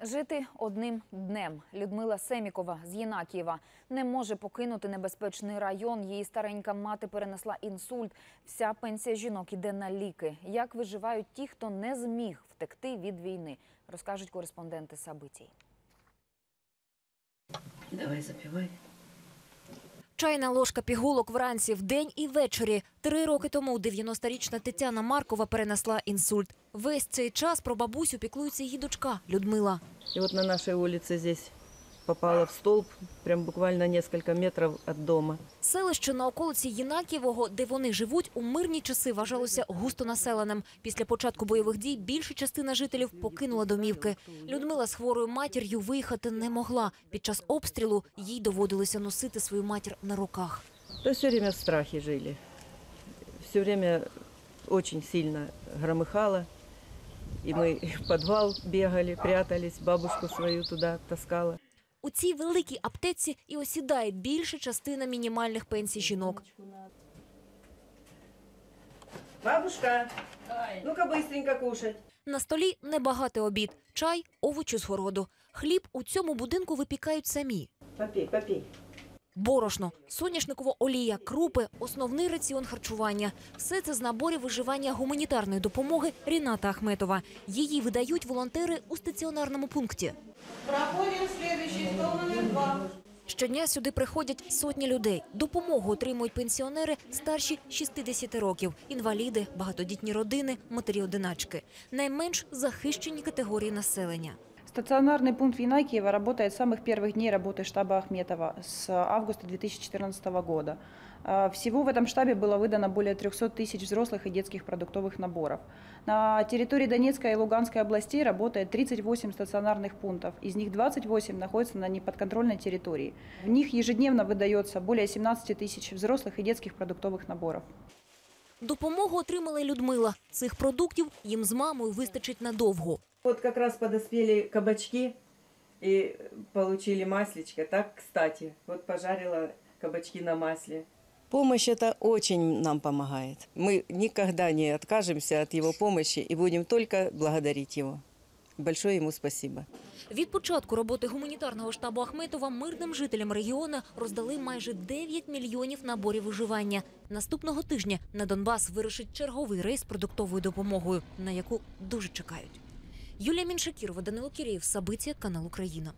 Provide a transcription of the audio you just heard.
Жити одним днем. Людмила Семікова з Єнакієва не може покинути небезпечний район. Її старенька мати перенесла інсульт. Вся пенсія жінок іде на ліки. Як виживають ті, хто не зміг втекти від війни, розкажуть кореспонденти Сабитій. Давай запивай. Чайна ложка пігулок вранці, вдень і ввечері. Три роки тому 90-річна Тетяна Маркова перенесла інсульт. Весь цей час про бабусю піклується її дочка Людмила. І от на нашій вулиці здесь попала в столб, прям буквально несколько метров от дома. Селище на околиці Єнакієвого, де вони живуть, у мирні часи вважалося густонаселеним. Після початку бойових дій більша частина жителів покинула домівки. Людмила з хворою матір'ю виїхати не могла. Під час обстрілу їй доводилося носити свою матір на руках. То все время в страхе жили. Все время очень сильно громыхало. И мы в подвал бегали, прятались, бабушку свою туда таскала. У цій великій аптеці і осідає більша частина мінімальних пенсій жінок. Бабушка, ну-ка быстренько кушать. На столі небагатий обід, чай, овочі з городу. Хліб у цьому будинку випікають самі. Попій, попей. Борошно, соняшникова олія, крупи – основний раціон харчування. Все це з наборів виживання гуманітарної допомоги Ріната Ахметова. Її видають волонтери у стаціонарному пункті. Проходим в стол номер два. Щодня сюди приходять сотні людей. Допомогу отримують пенсіонери старші 60 років, інваліди, багатодітні родини, матері-одиначки. Найменш захищені категорії населення. Стационарный пункт Винакиева работает с самых первых дней работы штаба Ахметова с августа 2014 года. А, Всего в этом штабе было выдано более 300 тысяч взрослых и детских продуктовых наборов. На территории Донецкой и Луганской областей работает 38 стационарных пунктов, из них 28 находятся на неподконтрольной территории. В них ежедневно выдается более 17 тысяч взрослых и детских продуктовых наборов. Допомогу отримала Людмила. Цих продуктів їм з мамою вистачить надовго. От якраз подоспіли кабачки і отримали маслечко. Так, кстати, от пожарила кабачки на маслі. Помощь это очень нам помогает. Мы никогда не откажемся от его помощи и будем только благодарить его. Большое ему спасибо. Від початку роботи гуманітарного штабу Ахметова мирним жителям регіону роздали майже 9 мільйонів наборів виживання. Наступного тижня на Донбас вирушить черговий рейс продуктовою допомогою, на яку дуже чекають. Юлія Міншакірова, Данило Кірєєв, Сабиція, канал Україна.